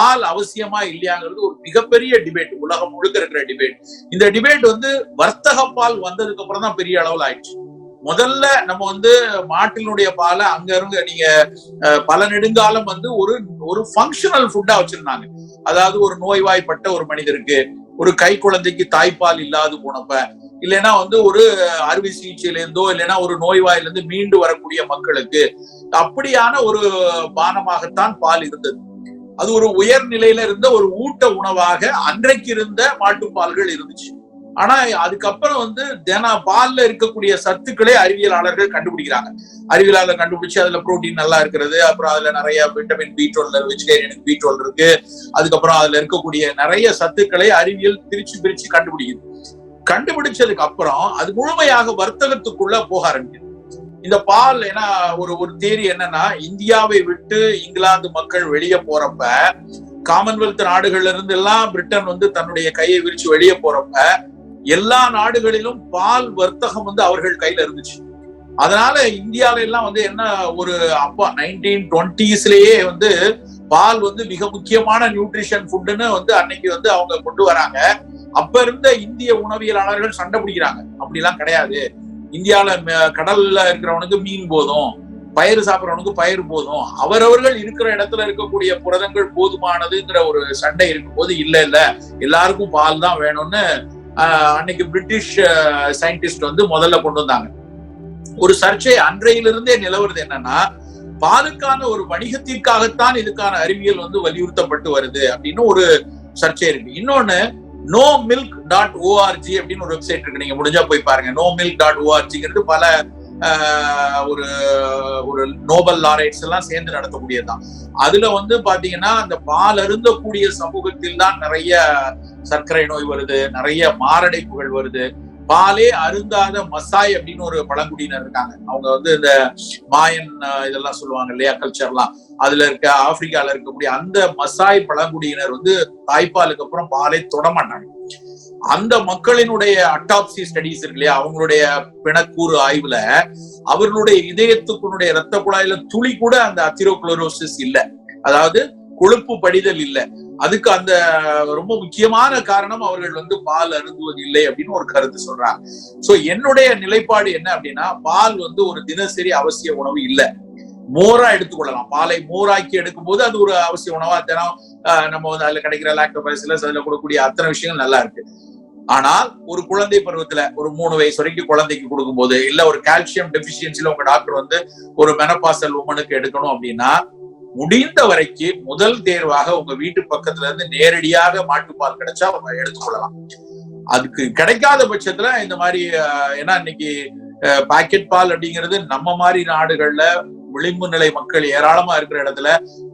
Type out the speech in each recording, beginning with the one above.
பால் அவசியமா இல்லையாங்கிறது ஒரு மிகப்பெரிய டிபேட் உலகம் முழுக்க இருக்கிற டிபேட் இந்த டிபேட் வந்து வர்த்தக பால் வந்ததுக்கு அப்புறம் தான் பெரிய அளவில் ஆயிடுச்சு. முதல்ல நம்ம வந்து மாட்டினுடைய பாலை அங்க இருந்து நீங்க பல நெடுங்காலம் வந்து ஒரு ஒரு ஃபங்க்ஷனல் ஃபுட்டா வச்சிருந்தாங்க. அதாவது ஒரு நோய்வாய்ப்பட்ட ஒரு மனிதருக்கு ஒரு கை குழந்தைக்கு தாய்ப்பால் இல்லாது போனப்ப இல்லைன்னா வந்து ஒரு அறுவை சிகிச்சையில இருந்தோ இல்லைன்னா ஒரு நோய்வாயிலிருந்து மீண்டு வரக்கூடிய மக்களுக்கு அப்படியான ஒரு பானமாகத்தான் பால் இருந்தது. அது ஒரு உயர் நிலையில இருந்த ஒரு ஊட்ட உணவாக அன்றைக்கு இருந்த மாட்டுப்பால்கள் இருந்துச்சு. ஆனா அதுக்கப்புறம் வந்து தின பால்ல இருக்கக்கூடிய சத்துக்களை அறிவியலாளர்கள் கண்டுபிடிக்கிறாங்க. அறிவியலாளர் கண்டுபிடிச்சு அதுல புரோட்டீன் நல்லா இருக்கிறது அப்புறம் அதுல நிறைய விட்டமின் பி டுவெல் வெஜிடேரியனுக்கு பி டுவெல் இருக்கு. அதுக்கப்புறம் அதுல இருக்கக்கூடிய நிறைய சத்துக்களை அறிவியல் பிரிச்சு பிரிச்சு கண்டுபிடிக்குது. கண்டுபிடிச்சதுக்கு அப்புறம் அது முழுமையாக வர்த்தகத்துக்குள்ள போக ஆரம்பிக்குது. இந்த பால் ஏன்னா ஒரு ஒரு தேரி என்னன்னா இந்தியாவை விட்டு இங்கிலாந்து மக்கள் வெளியே போறப்ப காமன்வெல்த் நாடுகள்ல இருந்து எல்லாம் பிரிட்டன் வந்து தன்னுடைய கையை விரிச்சு வெளியே போறப்ப எல்லா நாடுகளிலும் பால் வர்த்தகம் வந்து அவர்கள் கையில இருந்துச்சு. அதனால இந்தியால எல்லாம் வந்து என்ன ஒரு அப்பா நைன்டீன் டுவெண்ட்டிஸ்லயே வந்து பால் வந்து மிக முக்கியமான நியூட்ரிஷன் ஃபுட்டுன்னு வந்து அன்னைக்கு வந்து அவங்க கொண்டு வராங்க. அப்ப இருந்த இந்திய உணவியலாளர்கள் சண்டை பிடிக்கிறாங்க. அப்படிலாம் கிடையாது. இந்தியால கடல்ல இருக்கிறவனுக்கு மீன் போதும் பயிர் சாப்பிட்றவனுக்கு பயிர் போதும் அவரவர்கள் இருக்கிற இடத்துல இருக்கக்கூடிய புரதங்கள் போதுமானதுங்கிற ஒரு சண்டை இருக்கும்போது இல்ல இல்ல எல்லாருக்கும் பால் தான் வேணும்னு ஆஹ், அன்னைக்கு பிரிட்டிஷ் சயின்டிஸ்ட் வந்து முதல்ல கொண்டு வந்தாங்க. ஒரு சர்ச்சை அன்றையிலிருந்தே நிலவுறது என்னன்னா பாலுக்கான ஒரு வணிகத்திற்காகத்தான் இதுக்கான அறிவியல் வந்து வலியுறுத்தப்பட்டு வருது அப்படின்னு ஒரு சர்ச்சை இருக்கு. இன்னொன்னு நோ மில்க் டாட் ஓஆர்ஜி அப்படின்னு ஒரு வெப்சைட் இருக்கு. நீங்க முடிஞ்சா போய் பாருங்க. நோ மில்க் டாட் ஓஆர்ஜிங்கிறது பல ஆஹ், ஒரு ஒரு நோபல் லாரைட்ஸ் எல்லாம் சேர்ந்து நடத்தக்கூடியதுதான். அதுல வந்து பாத்தீங்கன்னா அந்த பால் அருந்தக்கூடிய சமூகத்தில் தான் நிறைய சர்க்கரை நோய் வருது நிறைய மாரடைப்புகள் வருது. பாலே அருந்தாத மசாய் அப்படின்னு ஒரு பழங்குடியினர் இருக்காங்க. அவங்க வந்து இந்த மாயன் இதெல்லாம் சொல்லுவாங்க இல்லையா கல்ச்சர்லாம் அதுல இருக்க ஆப்பிரிக்கால இருக்கக்கூடிய அந்த மசாய் பழங்குடியினர் வந்து தாய்ப்பாலுக்கு அப்புறம் பாலே தொடமாட்டாங்க அந்த மக்களினுடைய அட்டாப்சி ஸ்டடிஸ் இருக்கு இல்லையா அவங்களுடைய பிணக்கூறு ஆய்வுல அவர்களுடைய இதயத்துக்குனுடைய ரத்த குழாயில துளி கூட அந்த அத்திரோக்ளோரோசிஸ் இல்ல. அதாவது கொழுப்பு படிதல் இல்ல. அதுக்கு அந்த ரொம்ப முக்கியமான காரணம் அவர்கள் வந்து பால் அருந்துவது இல்லை அப்படின்னு ஒரு கருத்து சொல்றாங்க. சோ என்னுடைய நிலைப்பாடு என்ன அப்படின்னா பால் வந்து ஒரு தினசரி அவசிய உணவு இல்லை. மோரா எடுத்துக்கொள்ளலாம். பாலை மோராக்கி எடுக்கும் போது அது ஒரு அவசிய உணவா தினம் ஆஹ், நம்ம வந்து அதுல கிடைக்கிற லாக்டோபைசிலஸ் அதுல கொடுக்கக்கூடிய அத்தனை விஷயங்கள் நல்லா இருக்கு. ஆனால் ஒரு குழந்தை பருவத்துல ஒரு மூணு வயசு வரைக்கும் குழந்தைக்கு கொடுக்கும்போது இல்ல ஒரு கால்சியம் டெபிஷியன்சில உங்க டாக்டர் வந்து ஒரு மெனபாசல் உமனுக்கு எடுக்கணும் அப்படின்னா முடிந்த வரைக்கும் முதல் தேர்வாக உங்க வீட்டு பக்கத்துல இருந்து நேரடியாக மாட்டுப்பால் கிடைச்சா அவங்க எடுத்துக்கொள்ளலாம். அதுக்கு கிடைக்காத பட்சத்துல இந்த மாதிரி ஏன்னா இன்னைக்கு பாக்கெட் பால் அப்படிங்கிறது நம்ம மாதிரி நாடுகள்ல விளிம்பு நிலை மக்கள் ஏராளமா இருக்கிற இடத்துல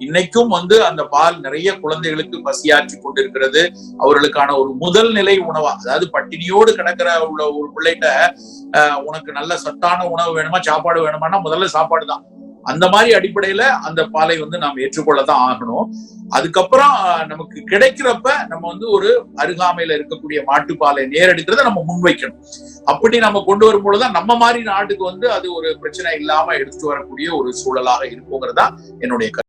இன்னைக்கும் வந்து அந்த பால் நிறைய குழந்தைகளுக்கு பசியாற்றி கொண்டிருக்கிறது. அவர்களுக்கான ஒரு முதல் நிலை உணவா அதாவது பட்டினியோடு கிடக்கிற உள்ள ஒரு பிள்ளைகிட்ட உனக்கு நல்ல சத்தான உணவு வேணுமா சாப்பாடு வேணுமானா முதல்ல சாப்பாடு தான் அந்த மாதிரி அடிப்படையில அந்த பாலை வந்து நாம் ஏற்றுக்கொள்ளத்தான் ஆகணும். அதுக்கப்புறம் நமக்கு கிடைக்கிறப்ப நம்ம வந்து ஒரு அருகாமையில இருக்கக்கூடிய மாட்டுப்பாலை நேரெடுக்கிறத நம்ம முன்வைக்கணும். அப்படி நம்ம கொண்டு வரும் பொழுதுதான் நம்ம மாதிரி நாட்டுக்கு வந்து அது ஒரு பிரச்சனை இல்லாம எடுத்து வரக்கூடிய ஒரு சூழலாக இருக்குங்கிறதா என்னுடைய கருத்து.